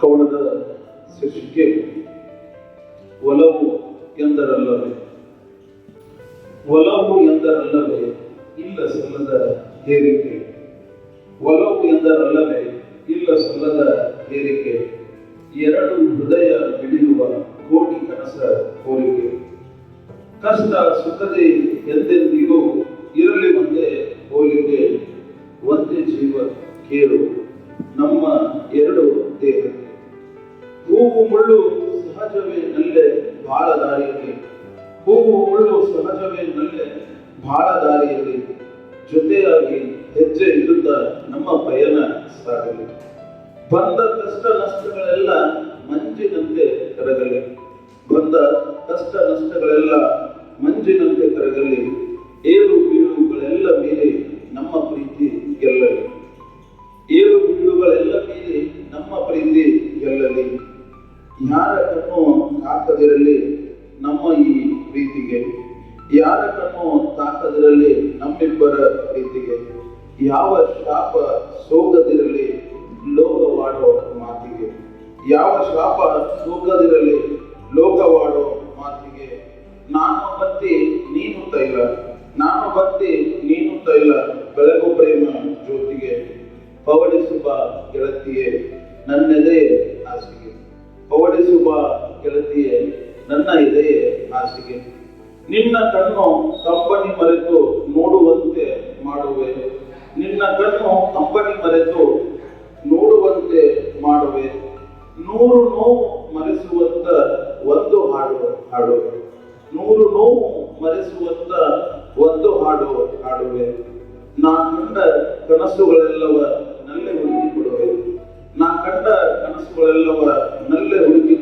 ಕವನದ ಶೀರ್ಷಿಕೆ, ಒಲವು ಎಂದರಲ್ಲವೇ? ಒಲವು ಎಂದರಲ್ಲವೇ? ಇಲ್ಲ ಸಲ್ಲದ ಏರಿಕೆ ಒಲವು ಎಂದರಲ್ಲವೇ? ಇಲ್ಲ ಸಲ್ಲದ ಏರಿಕೆ ಎರಡು ಹೃದಯ ಹಿಡಿಯುವ ಕೋಟಿ ಕನಸ ಕೋರಿಕೆ. ಕಷ್ಟ ಸುಖದೆ ಎಂದೆಂದಿಗೂ ಇರಲಿ ಒಂದೇ ಹೋಲಿಕೆ, ಒಂದೇ ಜೀವ ಕೇಳು ಹೂವು ಮುಳ್ಳು ಸಹಜವೇ ನಲ್ಲೆ ಬಾಳ ದಾರಿಯಲ್ಲಿ. ಹೂವು ಮುಳ್ಳು ಸಹಜವೇ ನಲ್ಲೆ ಬಾಳ ದಾರಿಯಲ್ಲಿ. ಜೊತೆಯಾಗಿ ಹೆಜ್ಜೆ ಇಡುತ್ತ ನಮ್ಮ ಪಯಣ ಸಾಗಲಿ. ಬಂದ ಕಷ್ಟ ನಷ್ಟಗಳೆಲ್ಲ ಮಂಜಿನಂತೆ ಕರಗಲಿ. ಬಂದ ಕಷ್ಟ ನಷ್ಟಗಳೆಲ್ಲ ಯಾರ ಕಣ್ಣು ತಾಕದಿರಲಿ ನಮ್ಮ ಈ ಪ್ರೀತಿಗೆ ಯಾರ ಕಣ್ಣು ತಾಕದಿರಲಿ ನಮ್ಮಿಬ್ಬರ ಪ್ರೀತಿಗೆ ಯಾವ ಶಾಪ ಸೋಗದಿರಲಿ ಲೋಕವಾಡೋ ಮಾತಿಗೆ, ಯಾವ ಶಾಪ ಸೋಗದಿರಲಿ ಲೋಕವಾಡೋ ಮಾತಿಗೆ, ನಾನು ಬತ್ತಿ ನೀನು ತೈಲ, ನಾನು ಬತ್ತಿ ನೀನು ತೈಲ, ಬೆಳಗು ಪ್ರೇಮ ಜ್ಯೋತಿಗೆ ಪವಡಿಸುವ ಗೆಳತಿಯೇ ನನ್ನೆದೆಯ ಹಾಸಿಗೆ ಬಾ ಗೆಳತಿಯೇ, ನನ್ನ ಇದೆಯೇ ಹಾಸಿಗೆ. ನಿನ್ನ ಕಣ್ಣು ಕಂಪನಿ ಮರೆತು ನೋಡುವಂತೆ ಮಾಡುವೆ. ನಿನ್ನ ಕಣ್ಣು ಕಂಪನಿ ಮರೆತು ನೋಡುವಂತೆ ಮಾಡುವೆ. ನೂರು ನೋವು ಮರೆಸುವಂತ ಒಂದು ಹಾಡು ಹಾಡುವೆ ನೂರು ನೋವು ಮರೆಸುವಂತ ಒಂದು ಹಾಡು ಹಾಡುವೆ. ನಾ ಕಂಡ ಕನಸುಗಳೆಲ್ಲವ ನಲ್ಲಿ ಹೊಂದಿಕೊಡುವೆ ಕೊಡುವೆ. ನಾ ಕಂಡ ಕನಸುಗಳೆಲ್ಲವ ನಲ್ಲೆ ಹುಡುಕಿ